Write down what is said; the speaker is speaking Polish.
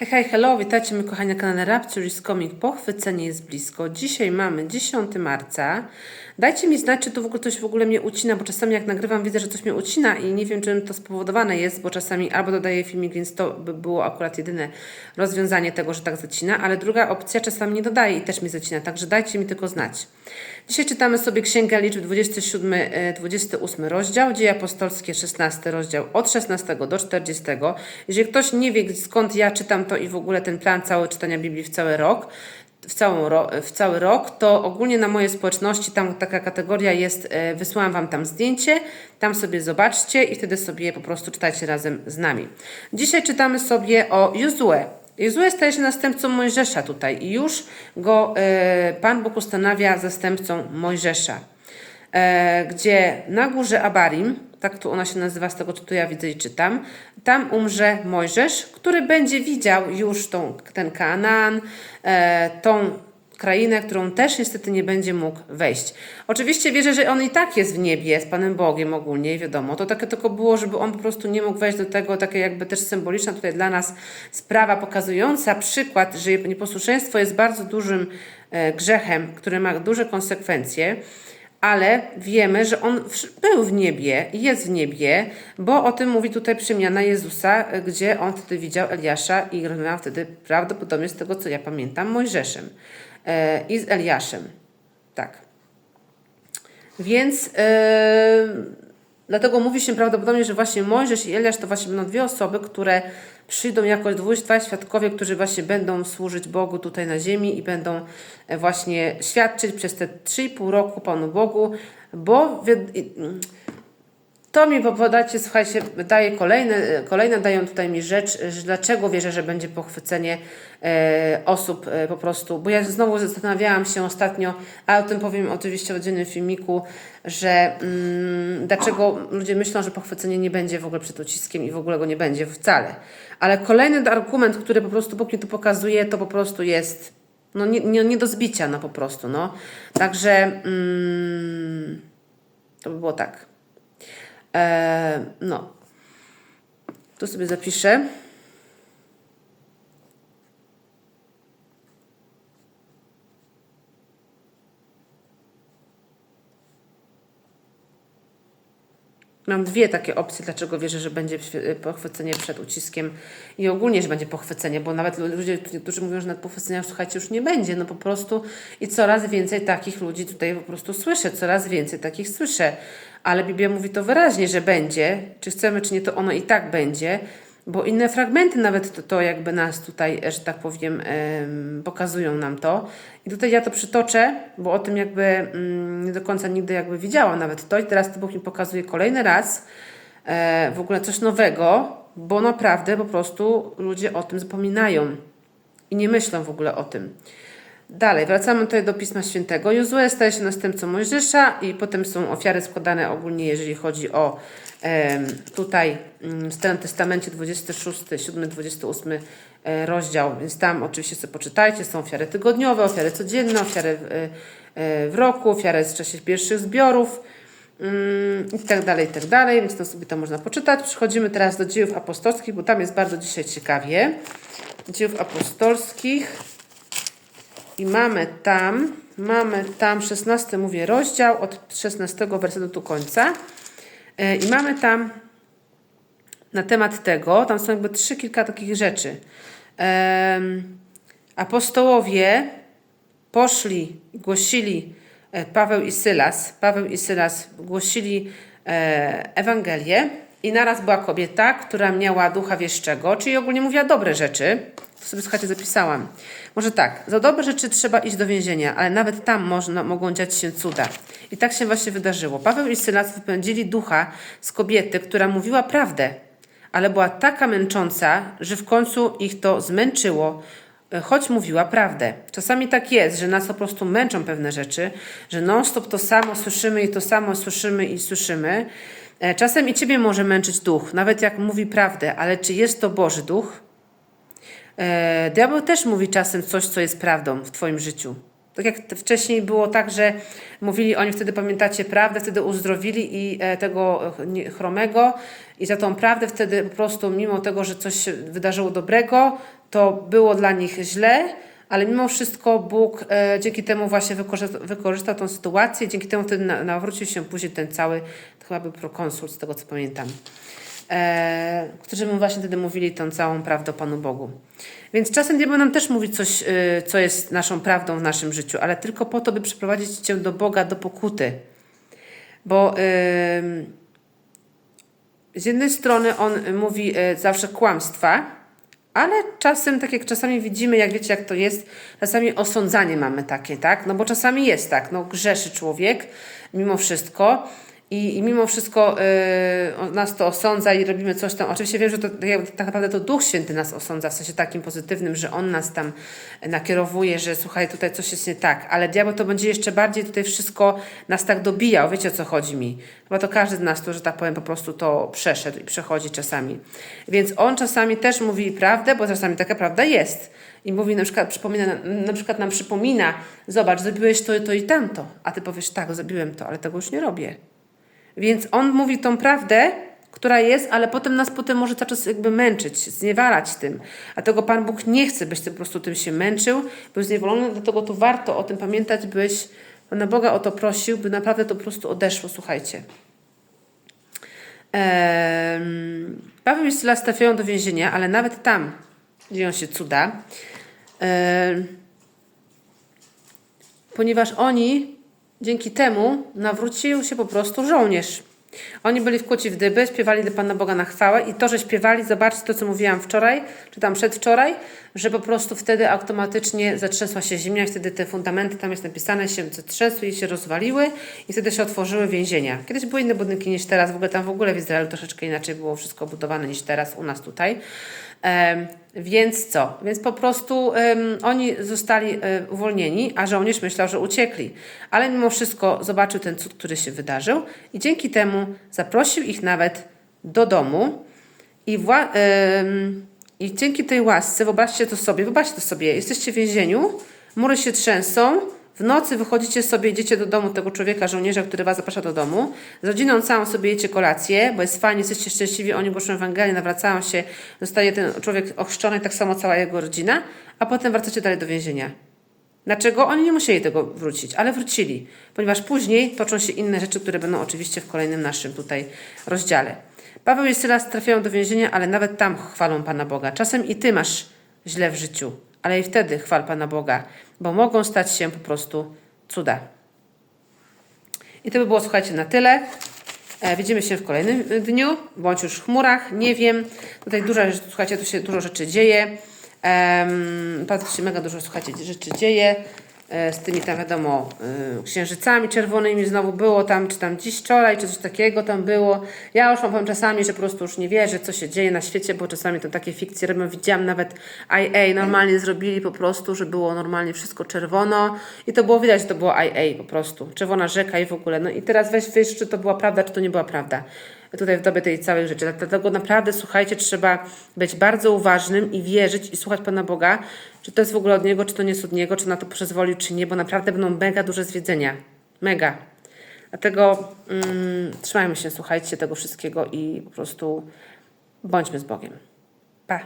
Hej, hej, hello, witajcie moi kochani na kanale Rapture is. Pochwycenie jest blisko. Dzisiaj mamy 10 marca. Dajcie mi znać, czy to w ogóle coś w ogóle mnie ucina, bo czasami jak nagrywam widzę, że coś mnie ucina i nie wiem, czym to spowodowane jest, bo czasami albo dodaję filmik, więc to by było akurat jedyne rozwiązanie tego, że tak zacina, ale druga opcja czasami nie dodaje i też mi zacina, także dajcie mi tylko znać. Dzisiaj czytamy sobie Księgę Liczb 27, e, 28 rozdział, Dzieje Apostolskie 16 rozdział od 16 do 40. Jeżeli ktoś nie wie skąd ja czytam to i w ogóle ten plan cały czytania Biblii w cały rok, w, całą ro, w cały rok, to ogólnie na mojej społeczności tam taka kategoria jest, e, wysłałam Wam tam zdjęcie, tam sobie zobaczcie i wtedy sobie po prostu czytajcie razem z nami. Dzisiaj czytamy sobie o Jozue. Jozue staje się następcą Mojżesza tutaj i już go e, Pan Bóg ustanawia zastępcą Mojżesza, e, gdzie na górze Abarim, tak tu ona się nazywa z tego, co tu ja widzę i czytam, tam umrze Mojżesz, który będzie widział już tą, ten Kanaan, e, tą krainę, którą też niestety nie będzie mógł wejść. Oczywiście wierzę, że on i tak jest w niebie z Panem Bogiem ogólnie, wiadomo. To takie tylko było, żeby on po prostu nie mógł wejść do tego, takie jakby też symboliczna tutaj dla nas sprawa pokazująca przykład, że nieposłuszeństwo jest bardzo dużym e, grzechem, który ma duże konsekwencje ale wiemy, że on był w niebie jest w niebie, bo o tym mówi tutaj przemiana Jezusa, gdzie on wtedy widział Eliasza i rozmawiał wtedy prawdopodobnie z tego, co ja pamiętam, Mojżeszem e, i z Eliaszem. Tak. Więc e, dlatego mówi się prawdopodobnie, że właśnie Mojżesz i Eliasz to właśnie będą dwie osoby, które przyjdą jako dwójstwa świadkowie, którzy właśnie będą służyć Bogu tutaj na ziemi i będą e, właśnie świadczyć przez te 3,5 roku Panu Bogu, bo to mi podacie, słuchajcie, daje kolejne, kolejne dają tutaj mi rzecz, że dlaczego wierzę, że będzie pochwycenie e, osób e, po prostu, bo ja znowu zastanawiałam się ostatnio, a o tym powiem oczywiście w oddzielnym filmiku, że mm, dlaczego ludzie myślą, że pochwycenie nie będzie w ogóle przed uciskiem i w ogóle go nie będzie wcale. Ale kolejny argument, który po prostu mi tu pokazuje, to po prostu jest no nie, nie, nie do zbicia, no po prostu, no. Także mm, to by było tak. E, no. Tu sobie zapiszę. Mam dwie takie opcje, dlaczego wierzę, że będzie pochwycenie przed uciskiem i ogólnie, że będzie pochwycenie, bo nawet ludzie, którzy mówią, że nad pochwyceniem, słuchajcie, już nie będzie, no po prostu i coraz więcej takich ludzi tutaj po prostu słyszę, coraz więcej takich słyszę, ale Biblia mówi to wyraźnie, że będzie, czy chcemy, czy nie, to ono i tak będzie, bo inne fragmenty nawet to, to jakby nas tutaj, że tak powiem, em, pokazują nam to. I tutaj ja to przytoczę, bo o tym jakby mm, nie do końca nigdy jakby widziałam nawet to i teraz to Bóg mi pokazuje kolejny raz e, w ogóle coś nowego, bo naprawdę po prostu ludzie o tym zapominają i nie myślą w ogóle o tym. Dalej, wracamy tutaj do Pisma Świętego. Jozue staje się następcą Mojżesza i potem są ofiary składane ogólnie, jeżeli chodzi o em, tutaj mm, w Starym Testamencie 26, 7, 28 e, rozdział, więc tam oczywiście sobie poczytajcie, są ofiary tygodniowe, ofiary codzienne, ofiary w, e, e, w roku, ofiary w czasie pierwszych zbiorów mm, i tak dalej, i tak dalej, więc to sobie to można poczytać. Przechodzimy teraz do dziejów apostolskich, bo tam jest bardzo dzisiaj ciekawie. Dziejów apostolskich. I mamy tam, mamy tam 16, mówię, rozdział od 16 wersetu do końca. E, I mamy tam na temat tego, tam są jakby trzy, kilka takich rzeczy. Apostołowie poszli, głosili e, Paweł i Sylas. Paweł i Sylas głosili e, Ewangelię i naraz była kobieta, która miała ducha wieszczego, czyli ogólnie mówiła dobre rzeczy. To sobie słuchajcie, zapisałam. Może tak, za dobre rzeczy trzeba iść do więzienia, ale nawet tam można, mogą dziać się cuda. I tak się właśnie wydarzyło. Paweł i Sylas wypędzili ducha z kobiety, która mówiła prawdę, ale była taka męcząca, że w końcu ich to zmęczyło, choć mówiła prawdę. Czasami tak jest, że nas po prostu męczą pewne rzeczy, że non-stop to samo słyszymy i to samo słyszymy i słyszymy. E, Czasem i ciebie może męczyć duch, nawet jak mówi prawdę, ale czy jest to Boży duch? E, diabeł też mówi czasem coś, co jest prawdą w Twoim życiu. Tak jak wcześniej było tak, że mówili oni wtedy, pamiętacie, prawdę, wtedy uzdrowili i e, tego nie- chromego. I za tą prawdę wtedy po prostu, mimo tego, że coś się wydarzyło dobrego, to było dla nich źle, ale mimo wszystko Bóg e, dzięki temu właśnie wykorzystał, wykorzystał tą sytuację, dzięki temu wtedy na, nawrócił się później ten cały, chyba był prokonsult, z tego co pamiętam, e, którzy mu właśnie wtedy mówili tą całą prawdę o Panu Bogu. Więc czasem diabeł nam też mówi coś, e, co jest naszą prawdą w naszym życiu, ale tylko po to, by przyprowadzić Cię do Boga, do pokuty. Bo... ym, z jednej strony on mówi e, zawsze kłamstwa, ale czasem, tak jak czasami widzimy, jak wiecie, jak to jest, czasami osądzanie mamy takie, tak? No bo czasami jest tak, no grzeszy człowiek mimo wszystko i, i mimo wszystko yy, nas to osądza i robimy coś tam. Oczywiście wiem, że to tak tak naprawdę to Duch Święty nas osądza w sensie takim pozytywnym, że On nas tam nakierowuje, że słuchaj, tutaj coś jest nie tak, ale diabeł to będzie jeszcze bardziej tutaj wszystko nas tak dobijał, wiecie o co chodzi mi. Chyba to każdy z nas to, że tak powiem, po prostu to przeszedł i przechodzi czasami. Więc on czasami też mówi prawdę, bo czasami taka prawda jest. I mówi na przykład, przypomina, na przykład nam przypomina, zobacz, zrobiłeś to, to i tamto. A ty powiesz, tak, zrobiłem to, ale tego już nie robię. Więc on mówi tą prawdę, która jest, ale potem nas potem może cały czas jakby męczyć, zniewalać tym. A tego Pan Bóg nie chce, byś ty po prostu tym się męczył, był zniewolony, dlatego to warto o tym pamiętać, byś Pana Boga o to prosił, by naprawdę to po prostu odeszło, słuchajcie. Ehm, Paweł i Sylas trafiają do więzienia, ale nawet tam dzieją się cuda. Ehm, ponieważ oni dzięki temu nawrócił się po prostu żołnierz. Oni byli w kłoci w dyby, śpiewali do Pana Boga na chwałę i to, że śpiewali, zobaczcie to, co mówiłam wczoraj, czy tam przedwczoraj, że po prostu wtedy automatycznie zatrzęsła się ziemia i wtedy te fundamenty, tam jest napisane, się zatrzęsły i się rozwaliły i wtedy się otworzyły więzienia. Kiedyś były inne budynki niż teraz, w ogóle tam w ogóle w Izraelu troszeczkę inaczej było wszystko budowane niż teraz u nas tutaj. Więc co? Więc po prostu em, oni zostali e, uwolnieni, a żołnierz myślał, że uciekli. Ale mimo wszystko zobaczył ten cud, który się wydarzył i dzięki temu zaprosił ich nawet do domu i, em, i dzięki tej łasce, wyobraźcie to sobie, wyobraźcie to sobie, jesteście w więzieniu, mury się trzęsą, w nocy wychodzicie sobie, idziecie do domu tego człowieka, żołnierza, który was zaprasza do domu. Z rodziną całą sobie jecie kolację, bo jest fajnie, jesteście szczęśliwi, oni głoszą Ewangelię, nawracają się, zostaje ten człowiek ochrzczony, tak samo cała jego rodzina, a potem wracacie dalej do więzienia. Dlaczego? Oni nie musieli tego wrócić, ale wrócili, ponieważ później toczą się inne rzeczy, które będą oczywiście w kolejnym naszym tutaj rozdziale. Paweł i Sylas trafiają do więzienia, ale nawet tam chwalą Pana Boga. Czasem i ty masz źle w życiu, ale i wtedy chwal Pana Boga, bo mogą stać się po prostu cuda. I to by było, słuchajcie, na tyle. E, widzimy się w kolejnym dniu, bądź już w chmurach, nie wiem. Tutaj dużo, słuchajcie, tu się dużo rzeczy dzieje. Um, bardzo się mega dużo, słuchajcie, rzeczy dzieje. E, z tymi tam wiadomo y, księżycami czerwonymi znowu było tam, czy tam dziś wczoraj, czy coś takiego tam było. Ja już mam czasami, że po prostu już nie wierzę, co się dzieje na świecie, bo czasami to takie fikcje robią. Widziałam nawet IA normalnie zrobili po prostu, że było normalnie wszystko czerwono i to było widać, że to było IA po prostu. Czerwona rzeka i w ogóle. No i teraz weź wiesz, czy to była prawda, czy to nie była prawda tutaj w dobie tej całej rzeczy. Dlatego naprawdę, słuchajcie, trzeba być bardzo uważnym i wierzyć i słuchać Pana Boga, czy to jest w ogóle od Niego, czy to nie jest od Niego, czy na to pozwolił, czy nie, bo naprawdę będą mega duże zwiedzenia. Mega. Dlatego mm, trzymajmy się, słuchajcie tego wszystkiego i po prostu bądźmy z Bogiem. Pa!